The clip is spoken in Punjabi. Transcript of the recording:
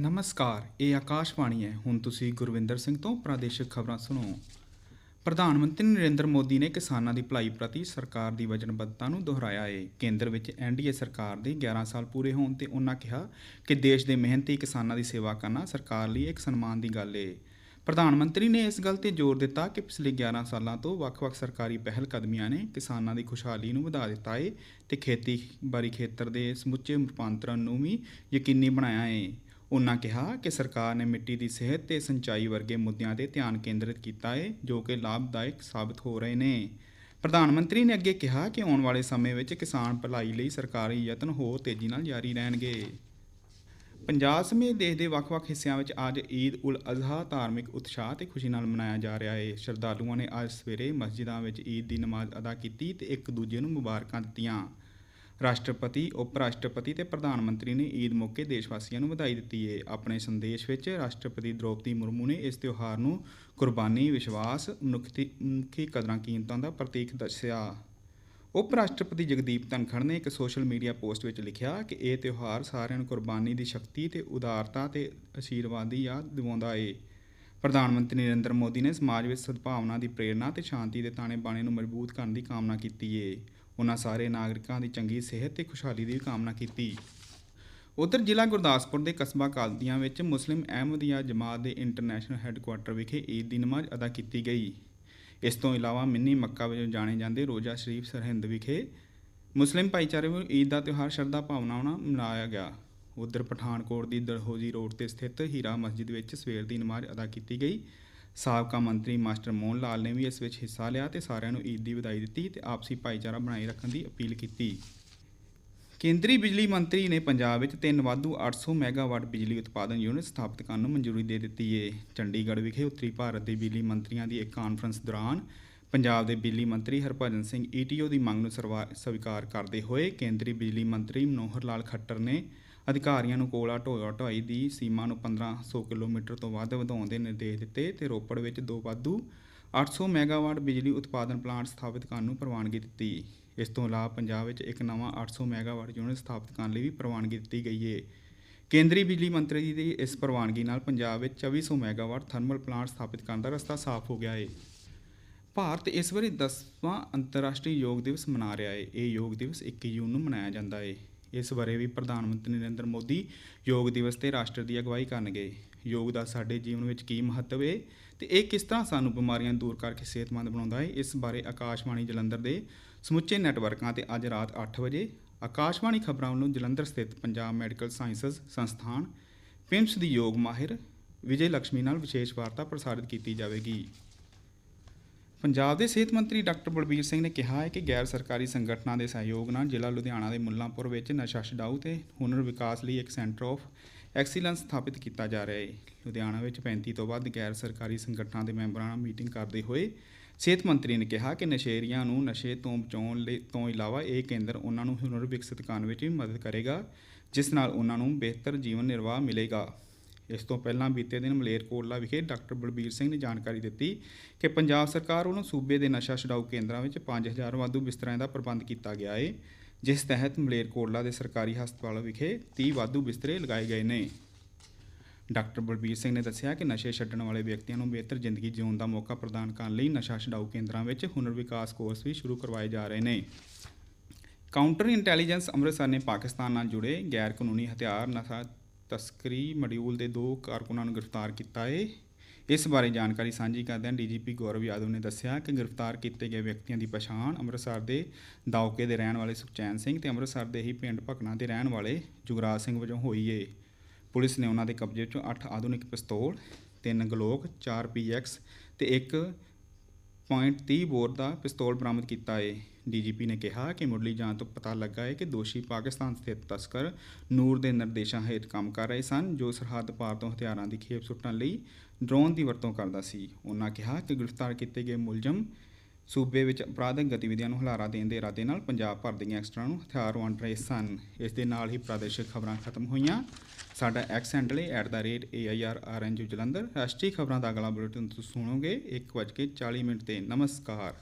ਨਮਸਕਾਰ, ਇਹ ਆਕਾਸ਼ਵਾਣੀ ਹੈ। ਹੁਣ ਤੁਸੀਂ ਗੁਰਵਿੰਦਰ ਸਿੰਘ ਤੋਂ ਪ੍ਰਾਦੇਸ਼ਿਕ ਖਬਰਾਂ ਸੁਣੋ। ਪ੍ਰਧਾਨ ਮੰਤਰੀ ਨਰਿੰਦਰ ਮੋਦੀ ਨੇ ਕਿਸਾਨਾਂ ਦੀ ਭਲਾਈ ਪ੍ਰਤੀ ਸਰਕਾਰ ਦੀ ਵਚਨਬੱਧਤਾ ਨੂੰ ਦੁਹਰਾਇਆ ਹੈ ਕੇਂਦਰ ਵਿੱਚ ਐਨਡੀਏ ਸਰਕਾਰ ਦੇ 11 ਸਾਲ ਪੂਰੇ ਹੋਣ ਤੇ ਉਹਨਾਂ ਕਿਹਾ ਕਿ ਦੇਸ਼ ਦੇ ਮਿਹਨਤੀ ਕਿਸਾਨਾਂ ਦੀ ਸੇਵਾ ਕਰਨਾ ਸਰਕਾਰ ਲਈ ਇੱਕ ਸਨਮਾਨ ਦੀ ਗੱਲ ਹੈ ਪ੍ਰਧਾਨ ਮੰਤਰੀ ਨੇ ਇਸ ਗੱਲ ਤੇ ਜ਼ੋਰ ਦਿੱਤਾ ਕਿ ਪਿਛਲੇ 11 ਸਾਲਾਂ ਤੋਂ ਵੱਖ-ਵੱਖ ਸਰਕਾਰੀ ਪਹਿਲ ਕਦਮੀਆਂ ਨੇ ਕਿਸਾਨਾਂ ਦੀ ਖੁਸ਼ਹਾਲੀ ਨੂੰ ਵਧਾ ਦਿੱਤਾ ਹੈ ਤੇ ਖੇਤੀਬਾੜੀ ਖੇਤਰ ਦੇ ਸਮੁੱਚੇ ਰੂਪਾਂਤਰਣ ਨੂੰ ਵੀ ਯਕੀਨੀ ਬਣਾਇਆ ਹੈ ਉਨ੍ਹਾਂ ਕਿਹਾ ਕਿ ਸਰਕਾਰ ਨੇ ਮਿੱਟੀ ਦੀ ਸਿਹਤ ਤੇ ਸਿੰਚਾਈ ਵਰਗੇ ਮੁੱਦਿਆਂ ਤੇ ਧਿਆਨ ਕੇਂਦਰਿਤ ਕੀਤਾ ਹੈ ਜੋ ਕਿ ਲਾਭਦਾਇਕ ਸਾਬਤ ਹੋ ਰਹੇ ਨੇ। ਪ੍ਰਧਾਨ ਮੰਤਰੀ ਨੇ ਅੱਗੇ ਕਿਹਾ ਕਿ ਆਉਣ ਵਾਲੇ ਸਮੇਂ ਵਿੱਚ ਕਿਸਾਨ ਭਲਾਈ ਲਈ ਸਰਕਾਰੀ ਯਤਨ ਹੋਰ ਤੇਜ਼ੀ ਨਾਲ ਜਾਰੀ ਰਹਿਣਗੇ। ਪੰਜਾਬ ਸਮੇਤ ਦੇਸ਼ ਦੇ ਵੱਖ-ਵੱਖ ਹਿੱਸਿਆਂ ਵਿੱਚ ਅੱਜ ਈਦ ਉਲ ਅਜ਼ਹਾ ਧਾਰਮਿਕ ਉਤਸ਼ਾਹ ਤੇ ਖੁਸ਼ੀ ਨਾਲ ਮਨਾਇਆ ਜਾ ਰਿਹਾ ਹੈ ਸ਼ਰਧਾਲੂਆਂ ਨੇ ਅੱਜ ਸਵੇਰੇ ਮਸਜਿਦਾਂ ਵਿੱਚ ਈਦ ਦੀ ਨਮਾਜ਼ ਅਦਾ ਕੀਤੀ ਤੇ ਇੱਕ ਦੂਜੇ ਨੂੰ ਮੁਬਾਰਕਾਂ ਦਿੱਤੀਆਂ। ਰਾਸ਼ਟਰਪਤੀ ਉਪ ਰਾਸ਼ਟਰਪਤੀ ਤੇ ਪ੍ਰਧਾਨ ਮੰਤਰੀ ਨੇ ਈਦ ਮੌਕੇ ਦੇਸ਼ ਵਾਸੀਆਂ ਨੂੰ ਵਧਾਈ ਦਿੱਤੀ ਹੈ ਆਪਣੇ ਸੰਦੇਸ਼ ਵਿੱਚ ਰਾਸ਼ਟਰਪਤੀ ਦ੍ਰੋਪਦੀ ਮੁਰਮੂ ਨੇ ਇਸ ਤਿਉਹਾਰ ਨੂੰ ਕੁਰਬਾਨੀ, ਵਿਸ਼ਵਾਸ ਮਨੁੱਖਤੀ ਮਨੁੱਖੀ ਕਦਰਾਂ ਕੀਮਤਾਂ ਦਾ ਪ੍ਰਤੀਕ ਦੱਸਿਆ। ਉਪ ਰਾਸ਼ਟਰਪਤੀ ਜਗਦੀਪ ਧਨਖੜ ਨੇ ਇੱਕ ਸੋਸ਼ਲ ਮੀਡੀਆ ਪੋਸਟ ਵਿੱਚ ਲਿਖਿਆ ਕਿ ਇਹ ਤਿਉਹਾਰ ਸਾਰਿਆਂ ਨੂੰ ਕੁਰਬਾਨੀ ਦੀ ਸ਼ਕਤੀ ਤੇ ਉਦਾਰਤਾ ਤੇ ਅਸ਼ੀਰਵਾਦ ਦੀ ਯਾਦ ਦਿਵਾਉਂਦਾ ਏ। ਪ੍ਰਧਾਨ ਮੰਤਰੀ ਨਰਿੰਦਰ ਮੋਦੀ ਨੇ ਸਮਾਜ ਵਿੱਚ ਸਦਭਾਵਨਾ ਦੀ ਪ੍ਰੇਰਣਾ ਤੇ ਸ਼ਾਂਤੀ ਦੇ ਤਾਣੇ ਬਾਣੇ ਨੂੰ ਮਜ਼ਬੂਤ ਕਰਨ ਦੀ ਕਾਮਨਾ ਕੀਤੀ ਏ। ਉਹਨਾਂ ਸਾਰੇ ਨਾਗਰਿਕਾਂ ਦੀ ਚੰਗੀ ਸਿਹਤ ਤੇ ਖੁਸ਼ਹਾਲੀ ਦੀ ਵੀ ਕਾਮਨਾ ਕੀਤੀ। ਉਧਰ ਜ਼ਿਲ੍ਹਾ ਗੁਰਦਾਸਪੁਰ ਦੇ ਕਸਬਾ ਕਾਲਦੀਆਂ ਵਿੱਚ ਮੁਸਲਿਮ ਅਹਿਮਦੀਆ ਜਮਾਤ ਦੇ ਇੰਟਰਨੈਸ਼ਨਲ ਹੈੱਡਕੁਆਰਟਰ ਵਿਖੇ ਈਦ ਦੀ ਨਮਾਜ਼ ਅਦਾ ਕੀਤੀ ਗਈ। ਇਸ ਤੋਂ ਇਲਾਵਾ ਮਿੰਨੀ ਮੱਕਾ ਵਜੋਂ ਜਾਣੇ ਜਾਂਦੇ ਰੋਜ਼ਾ ਸ਼ਰੀਫ ਸਰਹਿੰਦ ਵਿਖੇ ਮੁਸਲਿਮ ਭਾਈਚਾਰੇ ਵੱਲੋਂ ਈਦ ਦਾ ਤਿਉਹਾਰ ਸ਼ਰਧਾ ਭਾਵਨਾ ਨਾਲ ਮਨਾਇਆ ਗਿਆ। ਉਧਰ ਪਠਾਨਕੋਟ ਦੀ ਦਲਹੋਜ਼ੀ ਰੋਡ ਤੇ ਸਥਿਤ ਹੀਰਾ ਮਸਜਿਦ ਵਿੱਚ ਸਵੇਰ ਦੀ ਨਮਾਜ਼ ਅਦਾ ਕੀਤੀ ਗਈ। ਸਾਬਕਾ ਮੰਤਰੀ ਮਾਸਟਰ ਮੋਹਨ ਲਾਲ ਨੇ ਵੀ ਇਸ ਵਿੱਚ ਹਿੱਸਾ ਲਿਆ ਤੇ ਸਾਰਿਆਂ ਨੂੰ ਈਦ ਦੀ ਵਧਾਈ ਦਿੱਤੀ ਤੇ ਆਪਸੀ ਭਾਈਚਾਰਾ ਬਣਾਈ ਰੱਖਣ ਦੀ ਅਪੀਲ ਕੀਤੀ। ਕੇਂਦਰੀ ਬਿਜਲੀ ਮੰਤਰੀ ਨੇ ਪੰਜਾਬ ਵਿੱਚ ਤਿੰਨ ਵਾਧੂ 800 ਮੈਗਾਵਾਟ ਬਿਜਲੀ ਉਤਪਾਦਨ ਯੂਨਿਟ ਸਥਾਪਿਤ ਕਰਨ ਨੂੰ ਮਨਜ਼ੂਰੀ ਦੇ ਦਿੱਤੀ ਏ। ਚੰਡੀਗੜ੍ਹ ਵਿਖੇ ਉੱਤਰੀ ਭਾਰਤ ਦੇ ਬਿਜਲੀ ਮੰਤਰੀਆਂ ਦੀ ਇੱਕ ਕਾਨਫਰੰਸ ਦੌਰਾਨ ਪੰਜਾਬ ਦੇ ਬਿਜਲੀ ਮੰਤਰੀ ਹਰਭਜਨ ਸਿੰਘ ਈਟੀਓ ਦੀ ਮੰਗ ਨੂੰ ਸਰਵਾ- ਸਵੀਕਾਰ ਕਰਦੇ ਹੋਏ ਕੇਂਦਰੀ ਬਿਜਲੀ ਮੰਤਰੀ ਮਨੋਹਰ ਲਾਲ ਖੱਟਰ ਨੇ ਅਧਿਕਾਰੀਆਂ ਨੂੰ ਕੋਲਾ ਢੋਆ ਢੁਆਈ ਦੀ ਸੀਮਾ ਨੂੰ 1500 ਕਿਲੋਮੀਟਰ ਤੋਂ ਵੱਧ ਵਧਾਉਣ ਦੇ ਨਿਰਦੇਸ਼ ਦਿੱਤੇ ਤੇ ਰੋਪੜ ਵਿੱਚ ਦੋ ਵਾਧੂ 800 ਮੈਗਾਵਾਟ ਬਿਜਲੀ ਉਤਪਾਦਨ ਪਲਾਂਟ ਸਥਾਪਿਤ ਕਰਨ ਨੂੰ ਪ੍ਰਵਾਨਗੀ ਦਿੱਤੀ। ਇਸ ਤੋਂ ਇਲਾਵਾ ਪੰਜਾਬ ਵਿੱਚ ਇੱਕ ਨਵਾਂ 800 ਮੈਗਾਵਾਟ ਯੂਨਿਟ ਸਥਾਪਿਤ ਕਰਨ ਲਈ ਵੀ ਪ੍ਰਵਾਨਗੀ ਦਿੱਤੀ ਗਈ ਹੈ ਕੇਂਦਰੀ ਬਿਜਲੀ ਮੰਤਰੀ ਜੀ ਦੀ ਇਸ ਪ੍ਰਵਾਨਗੀ ਨਾਲ ਪੰਜਾਬ ਵਿੱਚ 2400 ਮੈਗਾਵਾਟ ਥਰਮਲ ਪਲਾਂਟ ਸਥਾਪਿਤ ਕਰਨ ਦਾ ਰਸਤਾ ਸਾਫ਼ ਹੋ ਗਿਆ ਹੈ ਭਾਰਤ ਇਸ ਵਾਰੀ 10ਵਾਂ ਅੰਤਰਰਾਸ਼ਟਰੀ ਯੋਗ ਦਿਵਸ ਮਨਾ ਰਿਹਾ ਹੈ ਇਹ ਯੋਗ ਦਿਵਸ 21 ਜੂਨ ਨੂੰ ਮਨਾਇਆ ਜਾਂਦਾ ਹੈ ਇਸ ਬਾਰੇ ਵੀ ਪ੍ਰਧਾਨ ਮੰਤਰੀ ਨਰਿੰਦਰ ਮੋਦੀ ਯੋਗ ਦਿਵਸ ਤੇ ਰਾਸ਼ਟਰ ਦੀ ਅਗਵਾਈ ਕਰਨਗੇ। ਯੋਗ ਦਾ ਸਾਡੇ ਜੀਵਨ ਵਿੱਚ ਕੀ ਮਹੱਤਵ ਹੈ ਤੇ ਇਹ ਕਿਸ ਤਰ੍ਹਾਂ ਸਾਨੂੰ ਬਿਮਾਰੀਆਂ ਦੂਰ ਕਰਕੇ ਸਿਹਤਮੰਦ ਬਣਾਉਂਦਾ ਹੈ ਇਸ ਬਾਰੇ ਆਕਾਸ਼ਵਾਣੀ ਜਲੰਧਰ ਦੇ ਸਮੁੱਚੇ ਨੈਟਵਰਕਾਂ ਤੇ ਅੱਜ ਰਾਤ 8 ਵਜੇ ਆਕਾਸ਼ਵਾਣੀ ਖਬਰਾਂ ਵੱਲੋਂ ਜਲੰਧਰ ਸਥਿਤ ਪੰਜਾਬ ਮੈਡੀਕਲ ਸਾਇੰਸਜ਼ ਸੰਸਥਾਨ ਪਿੰਸ ਦੀ ਯੋਗ ਮਾਹਿਰ ਵਿਜੇ ਲక్ష్ਮੀ ਨਾਲ ਵਿਸ਼ੇਸ਼ ਵਾਰਤਾ ਪ੍ਰਸਾਰਿਤ ਕੀਤੀ ਜਾਵੇਗੀ। ਪੰਜਾਬ ਦੇ ਸਿਹਤ ਮੰਤਰੀ ਡਾਕਟਰ ਬਲਬੀਰ ਸਿੰਘ ਨੇ ਕਿਹਾ ਹੈ ਕਿ ਗੈਰ ਸਰਕਾਰੀ ਸੰਗਠਨਾਂ ਦੇ ਸਹਿਯੋਗ ਨਾਲ ਜ਼ਿਲ੍ਹਾ ਲੁਧਿਆਣਾ ਦੇ ਮੁੱਲਾਂਪੁਰ ਵਿੱਚ ਨਸ਼ਾ ਛਡਾਊ ਤੇ ਹੁਨਰ ਵਿਕਾਸ ਲਈ ਇੱਕ ਸੈਂਟਰ ਆਫ ਐਕਸੀਲੈਂਸ ਸਥਾਪਿਤ ਕੀਤਾ ਜਾ ਰਿਹਾ ਹੈ। ਲੁਧਿਆਣਾ ਵਿੱਚ 35 ਤੋਂ ਵੱਧ ਗੈਰ ਸਰਕਾਰੀ ਸੰਗਠਨਾਂ ਦੇ ਮੈਂਬਰਾਂ ਨਾਲ ਮੀਟਿੰਗ ਕਰਦੇ ਹੋਏ ਸਿਹਤ ਮੰਤਰੀ ਨੇ ਕਿਹਾ ਕਿ ਨਸ਼ੇਰੀਆਂ ਨੂੰ ਨਸ਼ੇ ਤੋਂ ਬਚਾਉਣ ਲਈ ਤੋਂ ਇਲਾਵਾ ਇਹ ਕੇਂਦਰ ਉਹਨਾਂ ਨੂੰ ਹੁਨਰ ਵਿਕਸਿਤ ਕਰਨ ਵਿੱਚ ਵੀ ਮਦਦ ਕਰੇਗਾ, ਜਿਸ ਨਾਲ ਉਹਨਾਂ ਨੂੰ ਬਿਹਤਰ ਜੀਵਨ ਨਿਰਵਾਹ ਮਿਲੇਗਾ। ਇਸ ਤੋਂ ਪਹਿਲਾਂ ਬੀਤੇ ਦਿਨ ਮਲੇਰਕੋਟਲਾ ਵਿਖੇ ਡਾਕਟਰ ਬਲਬੀਰ ਸਿੰਘ ਨੇ ਜਾਣਕਾਰੀ ਦਿੱਤੀ ਕਿ ਪੰਜਾਬ ਸਰਕਾਰ ਵੱਲੋਂ ਸੂਬੇ ਦੇ ਨਸ਼ਾ ਛਡਾਊ ਕੇਂਦਰਾਂ ਵਿੱਚ 5000 ਵਾਧੂ ਬਿਸਤਰਿਆਂ ਦਾ ਪ੍ਰਬੰਧ ਕੀਤਾ ਗਿਆ ਹੈ ਜਿਸ ਤਹਿਤ ਮਲੇਰਕੋਟਲਾ ਦੇ ਸਰਕਾਰੀ ਹਸਪਤਾਲ ਵਿਖੇ 30 ਵਾਧੂ ਬਿਸਤਰੇ ਲਗਾਏ ਗਏ ਨੇ। ਡਾਕਟਰ ਬਲਬੀਰ ਸਿੰਘ ਨੇ ਦੱਸਿਆ ਕਿ ਨਸ਼ੇ ਛੱਡਣ ਵਾਲੇ ਵਿਅਕਤੀਆਂ ਨੂੰ ਬਿਹਤਰ ਜ਼ਿੰਦਗੀ ਜਿਉਣ ਦਾ ਮੌਕਾ ਪ੍ਰਦਾਨ ਕਰਨ ਲਈ ਨਸ਼ਾ ਛਡਾਊ ਕੇਂਦਰਾਂ ਵਿੱਚ ਹੁਨਰ ਵਿਕਾਸ ਕੋਰਸ ਵੀ ਸ਼ੁਰੂ ਕਰਵਾਏ ਜਾ ਰਹੇ ਨੇ। ਕਾਊਂਟਰ ਇੰਟੈਲੀਜੈਂਸ ਅੰਮ੍ਰਿਤਸਰ ਨੇ ਪਾਕਿਸਤਾਨ ਨਾਲ ਜੁੜੇ ਗੈਰ ਕਾਨੂੰਨੀ ਹਥਿਆਰ ਨਸ਼ਾ ਤਸਕਰੀ ਮੋਡਿਊਲ ਦੇ ਦੋ ਕਾਰਕੁਨਾਂ ਨੂੰ ਗ੍ਰਿਫਤਾਰ ਕੀਤਾ ਏ। ਇਸ ਬਾਰੇ ਜਾਣਕਾਰੀ ਸਾਂਝੀ ਕਰਦਿਆਂ ਡੀਜੀਪੀ ਗੌਰਵ ਯਾਦਵ ਨੇ ਦੱਸਿਆ ਕਿ ਗ੍ਰਿਫਤਾਰ ਕੀਤੇ ਗਏ ਵਿਅਕਤੀਆਂ ਦੀ ਪਛਾਣ ਅੰਮ੍ਰਿਤਸਰ ਦੇ ਦਾਉਕੇ ਦੇ ਰਹਿਣ ਵਾਲੇ ਸੁਖਚੈਨ ਸਿੰਘ ਤੇ ਅੰਮ੍ਰਿਤਸਰ ਦੇ ਹੀ ਪਿੰਡ ਭਕਨਾ ਦੇ ਰਹਿਣ ਵਾਲੇ ਜੁਗਰਾਜ ਸਿੰਘ ਵਜੋਂ ਹੋਈ ਏ। ਪੁਲਿਸ ਨੇ ਉਹਨਾਂ ਦੇ ਕਬਜ਼ੇ 'ਚੋਂ 8 ਆਧੁਨਿਕ ਪਿਸਤੌਲ, ਤਿੰਨ ਗਲੋਕ 4 ਪੀਐਕਸ ਤੇ ਇੱਕ .30 ਬੋਰ ਦਾ ਪਿਸਤੌਲ ਬਰਾਮਦ ਕੀਤਾ ਹੈ ਡੀਜੀਪੀ ਨੇ ਕਿਹਾ ਕਿ ਮੁੱਢਲੀ ਜਾਂਚ ਤੋਂ ਪਤਾ ਲੱਗਾ ਹੈ ਕਿ ਦੋਸ਼ੀ ਪਾਕਿਸਤਾਨ ਸਥਿਤ ਤਸਕਰ ਨੂਰ ਦੇ ਨਿਰਦੇਸ਼ਾਂ ਹੇਠ ਕੰਮ ਕਰ ਰਹੇ ਸਨ, ਜੋ ਸਰਹੱਦ ਪਾਰ ਤੋਂ ਹਥਿਆਰਾਂ ਦੀ ਖੇਪ ਸੁੱਟਣ ਲਈ ਡਰੋਨ ਦੀ ਵਰਤੋਂ ਕਰਦਾ ਸੀ। ਉਹਨਾਂ ਕਿਹਾ ਕਿ ਗ੍ਰਿਫਤਾਰ ਕੀਤੇ ਗਏ ਮੁਲਜ਼ਮ ਸੂਬੇ ਵਿੱਚ ਅਪਰਾਧਿਕ ਗਤੀਵਿਧੀਆਂ ਨੂੰ ਹੁਲਾਰਾ ਦੇਣ ਦੇ ਇਰਾਦੇ ਨਾਲ ਪੰਜਾਬ ਭਰ ਦੇ ਗੈਂਗਸਟਰਾਂ ਨੂੰ ਹਥਿਆਰ ਵੰਡ ਰਹੇ ਸਨ। ਇਸ ਦੇ ਨਾਲ ਹੀ ਪ੍ਰਾਦੇਸ਼ਿਕ ਖਬਰਾਂ ਖਤਮ ਹੋਈਆਂ। ਸਾਡਾ ਐਕਸ ਹੈਂਡਲ ਹੈ @airrnju ਜਲੰਧਰ। ਰਾਸ਼ਟਰੀ ਖਬਰਾਂ ਦਾ ਅਗਲਾ ਬੁਲੇਟਿਨ ਤੁਸੀਂ ਸੁਣੋਗੇ। 1:40 ਮਿੰਟ ਤੇ। ਨਮਸਕਾਰ।